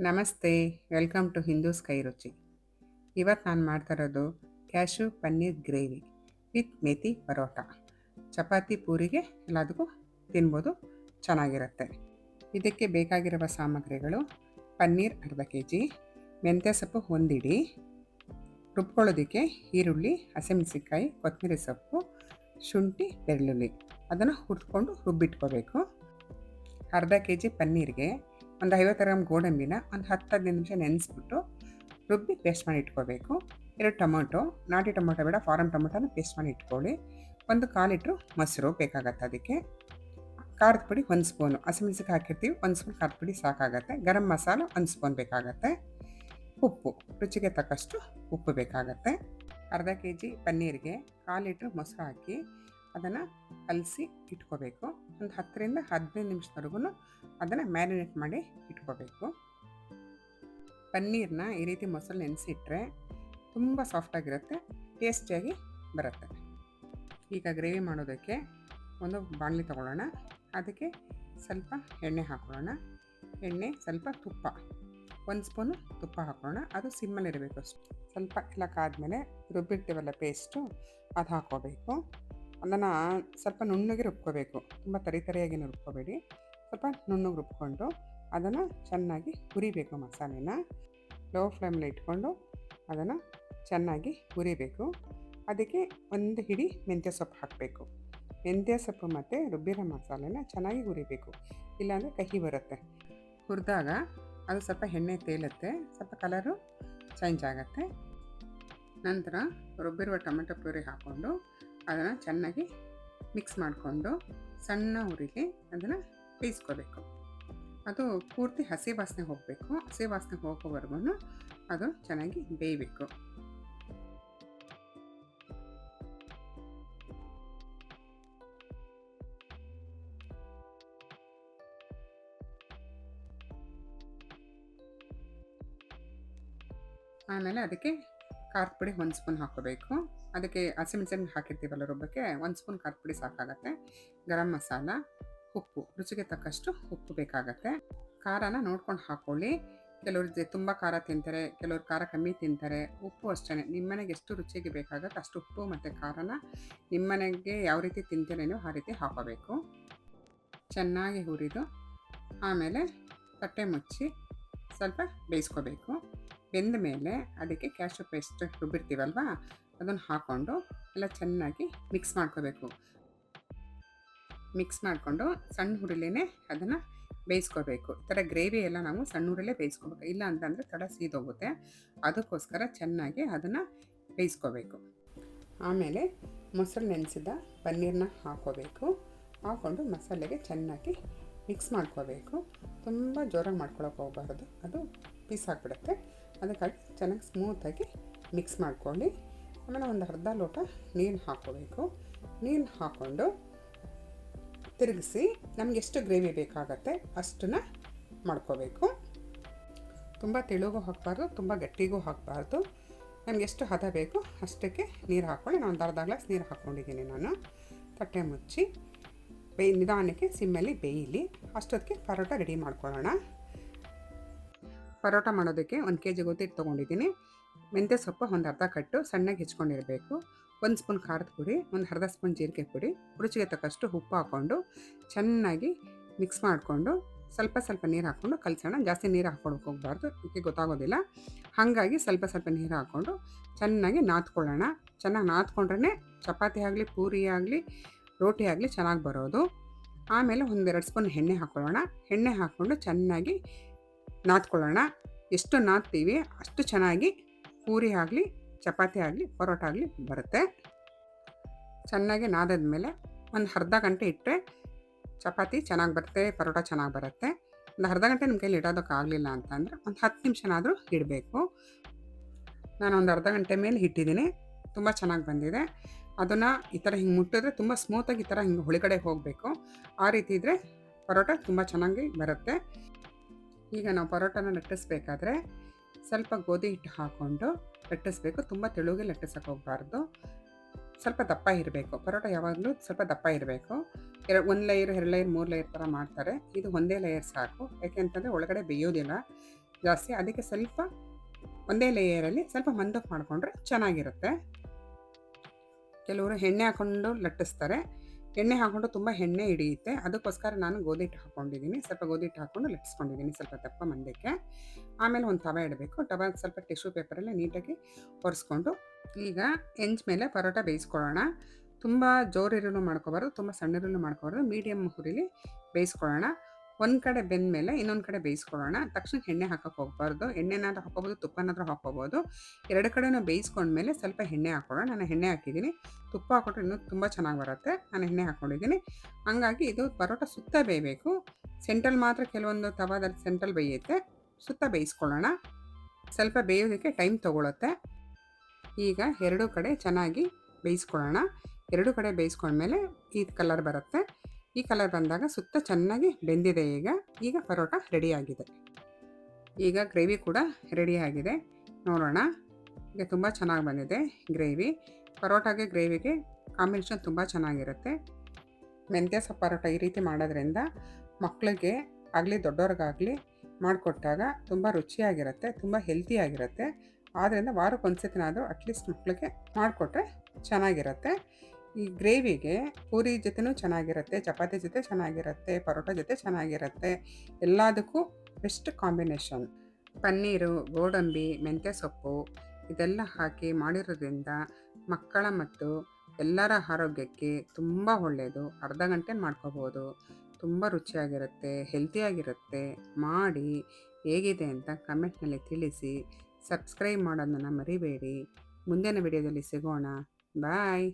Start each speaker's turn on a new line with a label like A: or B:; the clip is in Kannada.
A: ನಮಸ್ತೆ, ವೆಲ್ಕಮ್ ಟು ಹಿಂದೂ ಸ್ಕೈ ರುಚಿ. ಇವತ್ತು ನಾನು ಮಾಡ್ತಾ ಇರೋದು cashew paneer gravy with methi paratha. Chapati ಪೂರಿಗೆ ಎಲ್ಲದಕ್ಕೂ ತಿನ್ಬೋದು, ಚೆನ್ನಾಗಿರುತ್ತೆ. ಇದಕ್ಕೆ ಬೇಕಾಗಿರುವ ಸಾಮಗ್ರಿಗಳು ಪನ್ನೀರ್ ಅರ್ಧ ಕೆ ಜಿ ಮೆಂತ್ಯ ಸೊಪ್ಪು ಒಂದಿಡಿ, ರುಬ್ಕೊಳ್ಳೋದಕ್ಕೆ ಈರುಳ್ಳಿ, ಹಸಿಮೆಣಸಿನ್ಕಾಯಿ, ಕೊತ್ತಂಬರಿ ಸೊಪ್ಪು, ಶುಂಠಿ, ಬೆಳ್ಳುಳ್ಳಿ. ಅದನ್ನು ಹುರ್ಕೊಂಡು ರುಬ್ಬಿಟ್ಕೋಬೇಕು. ಅರ್ಧ ಕೆ ಜಿ ಪನ್ನೀರ್ಗೆ ಒಂದು ಐವತ್ತು ಗ್ರಾಮ್ ಗೋಡಂಬಿನ ಒಂದು ಹತ್ತು ಹದಿನೈದು ನಿಮಿಷ ನೆನೆಸ್ಬಿಟ್ಟು ರುಬ್ಬಿ ಪೇಸ್ಟ್ ಮಾಡಿ ಇಟ್ಕೋಬೇಕು. ಎರಡು ಟೊಮೊಟೊ, ನಾಟಿ ಟೊಮೊಟೊ ಬೇಡ ಫಾರಮ್ ಟೊಮೊಟೊನ ಪೇಸ್ಟ್ ಮಾಡಿ ಇಟ್ಕೊಳ್ಳಿ. ಒಂದು ಕಾಲು ಲೀಟ್ರು ಮೊಸರು ಬೇಕಾಗತ್ತೆ ಅದಕ್ಕೆ. ಖಾರದ ಪುಡಿ ಒಂದು ಸ್ಪೂನು ಹಸಿಮೆಣಸಿಗೆ ಹಾಕಿರ್ತೀವಿ, ಒಂದು ಸ್ಪೂನ್ ಖಾರದ ಪುಡಿ ಸಾಕಾಗತ್ತೆ. ಗರಂ ಮಸಾಲ ಒಂದು ಸ್ಪೂನ್ ಬೇಕಾಗತ್ತೆ. ಉಪ್ಪು, ರುಚಿಗೆ ತಕ್ಕಷ್ಟು ಉಪ್ಪು ಬೇಕಾಗತ್ತೆ. ಅರ್ಧ ಕೆ ಜಿ ಪನ್ನೀರಿಗೆ ಕಾಲು ಲೀಟ್ರ್ ಮೊಸರು ಹಾಕಿ ಅದನ್ನು ಕಲಸಿ ಇಟ್ಕೋಬೇಕು. ಒಂದು ಹತ್ತರಿಂದ ಹದಿನೈದು ನಿಮಿಷದವರೆಗೂ ಅದನ್ನು ಮ್ಯಾರಿನೇಟ್ ಮಾಡಿ ಇಟ್ಕೋಬೇಕು. ಪನ್ನೀರನ್ನ ಈ ರೀತಿ ಮೊಸರು ನೆನೆಸಿಟ್ರೆ ತುಂಬ ಸಾಫ್ಟಾಗಿರುತ್ತೆ ಟೇಸ್ಟಿಯಾಗಿ ಬರುತ್ತೆ. ಈಗ ಗ್ರೇವಿ ಮಾಡೋದಕ್ಕೆ ಒಂದು ಬಾಣಲಿ ತಗೊಳ್ಳೋಣ. ಅದಕ್ಕೆ ಸ್ವಲ್ಪ ಎಣ್ಣೆ ಹಾಕೊಳ್ಳೋಣ. ಎಣ್ಣೆ, ಸ್ವಲ್ಪ ತುಪ್ಪ. ಒಂದು ಸ್ಪೂನು ತುಪ್ಪ ಹಾಕೊಳ್ಳೋಣ. ಅದು ಸಿಮ್ಮಲ್ಲಿರಬೇಕು ಅಷ್ಟು. ಸ್ವಲ್ಪ ಎಲ್ಲ ಕಾದ್ಮೇಲೆ ರುಬ್ಬಿರ್ತೀವಲ್ಲ ಪೇಸ್ಟು ಅದು ಹಾಕ್ಕೋಬೇಕು ಅದನ್ನು ಸ್ವಲ್ಪ ನುಣ್ಣಗೆ ರುಬ್ಕೋಬೇಕು. ತುಂಬ ತರಿ ತರಿಯಾಗಿ ರುಬ್ಕೋಬೇಡಿ. ಸ್ವಲ್ಪ ನುಣ್ಣಗೆ ರುಬ್ಕೊಂಡು ಅದನ್ನು ಚೆನ್ನಾಗಿ ಹುರಿಬೇಕು ಮಸಾಲೆನ. ಲೋ ಫ್ಲೇಮಲ್ಲಿ ಇಟ್ಕೊಂಡು ಅದನ್ನು ಚೆನ್ನಾಗಿ ಹುರಿಬೇಕು. ಅದಕ್ಕೆ ಒಂದು ಹಿಡಿ ಮೆಂತ್ಯ ಸೊಪ್ಪು ಹಾಕಬೇಕು. ಮೆಂತ್ಯ ಸೊಪ್ಪು ಮತ್ತು ರುಬ್ಬಿರೋ ಮಸಾಲೆನ ಚೆನ್ನಾಗಿ ಹುರಿಬೇಕು. ಇಲ್ಲಾಂದರೆ ಕಹಿ ಬರುತ್ತೆ. ಹುರಿದಾಗ ಅದು ಸ್ವಲ್ಪ ಎಣ್ಣೆ ತೇಲುತ್ತೆ. ಸ್ವಲ್ಪ ಕಲರು ಚೇಂಜ್ ಆಗುತ್ತೆ. ನಂತರ ರುಬ್ಬಿರುವ ಟೊಮೆಟೊ ಪ್ಯೂರಿ ಹಾಕ್ಕೊಂಡು ಅದನ್ನು ಚೆನ್ನಾಗಿ ಮಿಕ್ಸ್ ಮಾಡಿಕೊಂಡು ಸಣ್ಣ ಹುರಿಗೆ ಅದನ್ನು ಬೇಯಿಸ್ಕೋಬೇಕು. ಅದು ಪೂರ್ತಿ ಹಸಿ ವಾಸನೆ ಹೋಗಬೇಕು. ಹಸಿ ವಾಸನೆ ಹೋಗೋವರೆಗೂ ಅದು ಚೆನ್ನಾಗಿ ಬೇಯಬೇಕು. ಆಮೇಲೆ ಅದಕ್ಕೆ ಖಾರದ ಪುಡಿ ಒಂದು ಸ್ಪೂನ್ ಹಾಕೋಬೇಕು ಅದಕ್ಕೆ ಹಸಿಮೆಣಸಿನ ಹಾಕಿರ್ತೀವಲ್ಲ ರುಬ್ಬಕ್ಕೆ, ಒಂದು ಸ್ಪೂನ್ ಖಾರದ ಪುಡಿ ಸಾಕಾಗತ್ತೆ. ಗರಂ ಮಸಾಲ, ಉಪ್ಪು, ರುಚಿಗೆ ತಕ್ಕಷ್ಟು ಉಪ್ಪು ಬೇಕಾಗತ್ತೆ. ಖಾರನ ನೋಡ್ಕೊಂಡು ಹಾಕ್ಕೊಳ್ಳಿ ಕೆಲವ್ರು ತುಂಬ ಖಾರ ತಿಂತಾರೆ, ಕೆಲವ್ರು ಖಾರ ಕಮ್ಮಿ ತಿಂತಾರೆ, ಉಪ್ಪು ಅಷ್ಟೇ ನಿಮ್ಮನೆಗೆ ಎಷ್ಟು ರುಚಿಗೆ ಬೇಕಾಗುತ್ತೆ ಅಷ್ಟು ಉಪ್ಪು ಮತ್ತು ಖಾರನ ನಿಮ್ಮನೆಗೆ ಯಾವ ರೀತಿ ತಿಂತೀರ ನೀವು ಆ ರೀತಿ ಹಾಕೋಬೇಕು. ಚೆನ್ನಾಗಿ ಹುರಿದು, ಆಮೇಲೆ ತಟ್ಟೆ ಮುಚ್ಚಿ ಸ್ವಲ್ಪ ಬೇಯಿಸ್ಕೋಬೇಕು. ಬೆಂದ ಮೇಲೆ ಅದಕ್ಕೆ ಕ್ಯಾಶು ಪೇಸ್ಟ್ ರುಬ್ಬಿರ್ತೀವಲ್ವ? ಅದನ್ನು ಹಾಕ್ಕೊಂಡು ಎಲ್ಲ ಚೆನ್ನಾಗಿ ಮಿಕ್ಸ್ ಮಾಡ್ಕೋಬೇಕು. ಮಿಕ್ಸ್ ಮಾಡಿಕೊಂಡು ಸಣ್ಣ ಹುರಿಲೇನೆ ಅದನ್ನು ಬೇಯಿಸ್ಕೋಬೇಕು. ಈ ಥರ ಗ್ರೇವಿ ಎಲ್ಲ ನಾವು ಸಣ್ಣ ಹುರಿಲೇ ಬೇಯಿಸ್ಕೋಬೇಕು. ಇಲ್ಲ ಅಂತಂದರೆ ತಡ ಸೀದೋಗುತ್ತೆ. ಅದಕ್ಕೋಸ್ಕರ ಚೆನ್ನಾಗಿ ಅದನ್ನು ಬೇಯಿಸ್ಕೋಬೇಕು. ಆಮೇಲೆ ಮೊಸರು ನೆನೆಸಿದ ಪನ್ನೀರನ್ನ ಹಾಕೋಬೇಕು. ಹಾಕ್ಕೊಂಡು ಮಸಾಲೆಗೆ ಚೆನ್ನಾಗಿ ಮಿಕ್ಸ್ ಮಾಡ್ಕೋಬೇಕು. ತುಂಬ ಜೋರಾಗಿ ಮಾಡ್ಕೊಳಕ್ಕೆ ಹೋಗಬಾರ್ದು. ಅದು ಪೀಸ್ ಆಗಿಬಿಡುತ್ತೆ. ಅದಕ್ಕಾಗಿ ಚೆನ್ನಾಗಿ ಸ್ಮೂತಾಗಿ ಮಿಕ್ಸ್ ಮಾಡ್ಕೊಳ್ಳಿ ಆಮೇಲೆ ಒಂದು ಅರ್ಧ ಲೋಟ ನೀರು ಹಾಕ್ಕೋಬೇಕು. ನೀರು ಹಾಕ್ಕೊಂಡು ತಿರುಗಿಸಿ ನಮಗೆ ಎಷ್ಟು ಗ್ರೇವಿ ಬೇಕಾಗತ್ತೆ ಅಷ್ಟನ್ನ ಮಾಡ್ಕೋಬೇಕು. ತುಂಬ ತೆಳುಗೂ ಹಾಕಬಾರ್ದು, ತುಂಬ ಗಟ್ಟಿಗೂ ಹಾಕಬಾರ್ದು. ನಮಗೆ ಎಷ್ಟು ಹದ ಬೇಕು ಅಷ್ಟಕ್ಕೆ ನೀರು ಹಾಕ್ಕೊಳ್ಳಿ ನಾನು ಒಂದು ಅರ್ಧ ಗ್ಲಾಸ್ ನೀರು ಹಾಕ್ಕೊಂಡಿದ್ದೀನಿ ನಾನು. ತಟ್ಟೆ ಮುಚ್ಚಿ, ಬೇ ನಿಧಾನಕ್ಕೆ ಸಿಮ್ಮಲ್ಲಿ ಬೇಯಿಲಿ. ಅಷ್ಟೊತ್ತಿಗೆ ಪರೋಟ ರೆಡಿ ಮಾಡ್ಕೊಳ್ಳೋಣ. ಪರೋಟ ಮಾಡೋದಕ್ಕೆ ಒಂದು ಕೆ ಜಿ ಗೊತ್ತಿಟ್ಟು ತೊಗೊಂಡಿದ್ದೀನಿ. ಮೆಂತ್ಯ ಸೊಪ್ಪು ಒಂದು ಅರ್ಧ ಕಟ್ಟು, ಸಣ್ಣಗೆ ಹೆಚ್ಕೊಂಡಿರಬೇಕು. ಒಂದು ಸ್ಪೂನ್ ಖಾರದ ಪುಡಿ, ಒಂದು ಅರ್ಧ ಸ್ಪೂನ್ ಜೀರಿಗೆ ಪುಡಿ, ರುಚಿಗೆ ತಕ್ಕಷ್ಟು ಉಪ್ಪು ಹಾಕ್ಕೊಂಡು ಚೆನ್ನಾಗಿ ಮಿಕ್ಸ್ ಮಾಡಿಕೊಂಡು ಸ್ವಲ್ಪ ಸ್ವಲ್ಪ ನೀರು ಹಾಕ್ಕೊಂಡು ಕಲಸೋಣ. ಜಾಸ್ತಿ ನೀರು ಹಾಕ್ಕೊಳಕ್ಕೆ ಹೋಗಬಾರ್ದು ಅದಕ್ಕೆ ಗೊತ್ತಾಗೋದಿಲ್ಲ. ಹಾಗಾಗಿ ಸ್ವಲ್ಪ ಸ್ವಲ್ಪ ನೀರು ಹಾಕ್ಕೊಂಡು ಚೆನ್ನಾಗಿ ನಾದ್ಕೊಳ್ಳೋಣ ಚೆನ್ನಾಗಿ ನಾದ್ಕೊಂಡ್ರೆ ಚಪಾತಿ ಆಗಲಿ, ಪೂರಿ ಆಗಲಿ, ರೋಟಿ ಆಗಲಿ ಚೆನ್ನಾಗಿ ಬರೋದು. ಆಮೇಲೆ ಒಂದೆರಡು ಸ್ಪೂನ್ ಎಣ್ಣೆ ಹಾಕ್ಕೊಳ್ಳೋಣ ಎಣ್ಣೆ ಹಾಕ್ಕೊಂಡು ಚೆನ್ನಾಗಿ ನಾದ್ಕೊಳ್ಳೋಣ. ಎಷ್ಟು ನಾದ್ತೀವಿ ಅಷ್ಟು ಚೆನ್ನಾಗಿ ಪೂರಿ ಆಗಲಿ, ಚಪಾತಿ ಆಗಲಿ, ಪರೋಟ ಆಗಲಿ ಬರುತ್ತೆ. ಚೆನ್ನಾಗಿ ನಾದಾದ ಮೇಲೆ ಒಂದು ಅರ್ಧ ಗಂಟೆ ಇಟ್ಟರೆ ಚಪಾತಿ ಚೆನ್ನಾಗಿ ಬರುತ್ತೆ, ಪರೋಟ ಚೆನ್ನಾಗಿ ಬರುತ್ತೆ. ಒಂದು ಅರ್ಧ ಗಂಟೆ ನಿಮ್ಮ ಕೈಲಿ ಇಡೋದಕ್ಕಾಗಲಿಲ್ಲ ಅಂತಂದರೆ ಒಂದು ಹತ್ತು ನಿಮಿಷನಾದರೂ ಇಡಬೇಕು. ನಾನು ಒಂದು ಅರ್ಧ ಗಂಟೆ ಮೇಲೆ ಇಟ್ಟಿದ್ದೀನಿ. ತುಂಬ ಚೆನ್ನಾಗಿ ಬಂದಿದೆ. ಅದನ್ನು ಈ ಥರ ಹಿಂಗೆ ಮುಟ್ಟಿದ್ರೆ ತುಂಬ ಸ್ಮೂತಾಗಿ ಈ ಥರ ಹಿಂಗೆ ಒಳಗಡೆ ಹೋಗಬೇಕು. ಆ ರೀತಿ ಇದ್ದರೆ ಪರೋಟ ತುಂಬ ಚೆನ್ನಾಗಿ ಬರುತ್ತೆ. ಈಗ ನಾವು ಪರೋಟನ ಲಟ್ಟಿಸ್ಬೇಕಾದ್ರೆ ಸ್ವಲ್ಪ ಗೋಧಿ ಹಿಟ್ಟು ಹಾಕ್ಕೊಂಡು ಲಟ್ಟಿಸ್ಬೇಕು. ತುಂಬ ತೆಳುಗೆ ಲಟ್ಟಿಸೋಕೆ ಹೋಗಬಾರ್ದು. ಸ್ವಲ್ಪ ದಪ್ಪ ಇರಬೇಕು. ಪರೋಟ ಯಾವಾಗಲೂ ಸ್ವಲ್ಪ ದಪ್ಪ ಇರಬೇಕು. ಎರಡು, ಒಂದು ಲೇಯರ್ ಎರಡು ಲೇಯರ್ ಮೂರು ಲೇಯರ್ ಥರ ಮಾಡ್ತಾರೆ. ಇದು ಒಂದೇ ಲೇಯರ್ ಸಾಕು. ಯಾಕೆಂತಂದರೆ ಒಳಗಡೆ ಬೇಯೋದಿಲ್ಲ. ಜಾಸ್ತಿ ಅದಕ್ಕೆ ಸ್ವಲ್ಪ ಒಂದೇ ಲೇಯರಲ್ಲಿ ಸ್ವಲ್ಪ ಮಂದಕ್ಕೆ ಮಾಡಿಕೊಂಡ್ರೆ ಚೆನ್ನಾಗಿರುತ್ತೆ. ಕೆಲವರು ಎಣ್ಣೆ ಹಾಕ್ಕೊಂಡು ಲಟ್ಟಿಸ್ತಾರೆ. ಎಣ್ಣೆ ಹಾಕ್ಕೊಂಡು ತುಂಬ ಎಣ್ಣೆ ಹಿಡಿಯುತ್ತೆ. ಅದಕ್ಕೋಸ್ಕರ ನಾನು ಗೋಧಿ ಹಿಟ್ಟು ಹಾಕೊಂಡಿದ್ದೀನಿ. ಸ್ವಲ್ಪ ಗೋಧಿ ಹಿಟ್ಟು ಹಾಕ್ಕೊಂಡು ಲಟ್ಸ್ಕೊಂಡಿದ್ದೀನಿ ಸ್ವಲ್ಪ ದಪ್ಪ ಮಂದಕ್ಕೆ ಆಮೇಲೆ ಒಂದು ತವ ಇಡಬೇಕು. ತವ ಸ್ವಲ್ಪ ಟಿಶ್ಯೂ ಪೇಪರಲ್ಲಿ ನೀಟಾಗಿ ಒರೆಸ್ಕೊಂಡು ಈಗ ಹೆಂಚ್ ಮೇಲೆ ಪರೋಟ ಬೇಯಿಸ್ಕೊಳ್ಳೋಣ. ತುಂಬ ಜೋರಿರಲು ಮಾಡ್ಕೋಬಾರ್ದು, ತುಂಬ ಸಣ್ಣ ಮಾಡ್ಕೋಬಾರ್ದು. ಮೀಡಿಯಮ್ ಹುರಿಲಿ ಬೇಯಿಸ್ಕೊಳ್ಳೋಣ. ಒಂದು ಕಡೆ ಬೆಂದ ಮೇಲೆ ಇನ್ನೊಂದು ಕಡೆ ಬೇಯಿಸ್ಕೊಳ್ಳೋಣ. ತಕ್ಷಣ ಎಣ್ಣೆ ಹಾಕಕ್ಕೆ ಹೋಗ್ಬಾರ್ದು. ಎಣ್ಣೆನಾದ್ರೂ ಹಾಕೋಬೋದು ತುಪ್ಪನಾದ್ರೂ ಹಾಕೋಬೋದು ಎರಡು ಕಡೆನೂ ಬೇಯಿಸ್ಕೊಂಡ್ಮೇಲೆ ಸ್ವಲ್ಪ ಎಣ್ಣೆ ಹಾಕೊಳ್ಳೋಣ ನಾನು ಎಣ್ಣೆ ಹಾಕಿದ್ದೀನಿ. ತುಪ್ಪ ಹಾಕೊಂಡ್ರೆ ಇನ್ನೂ ತುಂಬ ಚೆನ್ನಾಗಿ ಬರುತ್ತೆ. ನಾನು ಎಣ್ಣೆ ಹಾಕ್ಕೊಂಡಿದ್ದೀನಿ. ಹಂಗಾಗಿ ಇದು ಪರೋಟ ಸುತ್ತ ಬೇಯಬೇಕು. ಸೆಂಟ್ರಲ್ ಮಾತ್ರ ಕೆಲವೊಂದು ತವಾದಲ್ಲಿ ಸೆಂಟ್ರಲ್ ಬೇಯುತ್ತೆ. ಸುತ್ತ ಬೇಯಿಸ್ಕೊಳ್ಳೋಣ. ಸ್ವಲ್ಪ ಬೇಯೋದಕ್ಕೆ ಟೈಮ್ ತೊಗೊಳುತ್ತೆ. ಈಗ ಎರಡೂ ಕಡೆ ಚೆನ್ನಾಗಿ ಬೇಯಿಸ್ಕೊಳ್ಳೋಣ. ಎರಡು ಕಡೆ ಬೇಯಿಸ್ಕೊಂಡ್ಮೇಲೆ ಈ ಕಲರ್ ಬರುತ್ತೆ. ಈ ಕಲರ್ ಬಂದಾಗ ಸುತ್ತ ಚೆನ್ನಾಗಿ ಬೆಂದಿದೆ ಈಗ. ಈಗ ಪರೋಟ ರೆಡಿಯಾಗಿದೆ ಈಗ ಗ್ರೇವಿ ಕೂಡ ರೆಡಿಯಾಗಿದೆ ನೋಡೋಣ. ಈಗ ತುಂಬ ಚೆನ್ನಾಗಿ ಬಂದಿದೆ ಗ್ರೇವಿ ಪರೋಟಾಗೆ ಗ್ರೇವಿಗೆ ಕಾಂಬಿನೇಷನ್ ತುಂಬ ಚೆನ್ನಾಗಿರುತ್ತೆ. ಮೆಂತ್ಯ, ಸೊಪ್ಪು, ಪರೋಟ ಈ ರೀತಿ ಮಾಡೋದ್ರಿಂದ ಮಕ್ಕಳಿಗೆ ಆಗಲಿ, ದೊಡ್ಡವ್ರಿಗಾಗಲಿ ಮಾಡಿಕೊಟ್ಟಾಗ ತುಂಬ ರುಚಿಯಾಗಿರುತ್ತೆ, ತುಂಬ ಹೆಲ್ತಿಯಾಗಿರುತ್ತೆ ಆದ್ದರಿಂದ ವಾರಕ್ಕೆ ಒಂದು ಸತಿನಾದರೂ ಅಟ್ಲೀಸ್ಟ್ ಮಕ್ಕಳಿಗೆ ಮಾಡಿಕೊಟ್ರೆ ಚೆನ್ನಾಗಿರುತ್ತೆ. ಈ ಗ್ರೇವಿಗೆ ಪೂರಿ ಜೊತೆನೂ ಚೆನ್ನಾಗಿರುತ್ತೆ, ಚಪಾತಿ ಜೊತೆ ಚೆನ್ನಾಗಿರುತ್ತೆ, ಪರೋಟ ಜೊತೆ ಚೆನ್ನಾಗಿರುತ್ತೆ. ಎಲ್ಲದಕ್ಕೂ ಬೆಸ್ಟ್ ಕಾಂಬಿನೇಷನ್. ಪನ್ನೀರು, ಗೋಡಂಬಿ, ಮೆಂತ್ಯ ಸೊಪ್ಪು ಇದೆಲ್ಲ ಹಾಕಿ ಮಾಡಿರೋದ್ರಿಂದ ಮಕ್ಕಳ ಮತ್ತು ಎಲ್ಲರ ಆರೋಗ್ಯಕ್ಕೆ ತುಂಬ ಒಳ್ಳೆಯದು ಅರ್ಧ ಗಂಟೆ ಮಾಡ್ಕೋಬೋದು. ತುಂಬ ರುಚಿಯಾಗಿರುತ್ತೆ, ಹೆಲ್ತಿಯಾಗಿರುತ್ತೆ. ಮಾಡಿ ಹೇಗಿದೆ ಅಂತ ಕಮೆಂಟ್ನಲ್ಲಿ ತಿಳಿಸಿ. ಸಬ್ಸ್ಕ್ರೈಬ್ ಮಾಡೋದನ್ನು ಮರಿಬೇಡಿ. ಮುಂದಿನ ವಿಡಿಯೋದಲ್ಲಿ ಸಿಗೋಣ. ಬಾಯ್.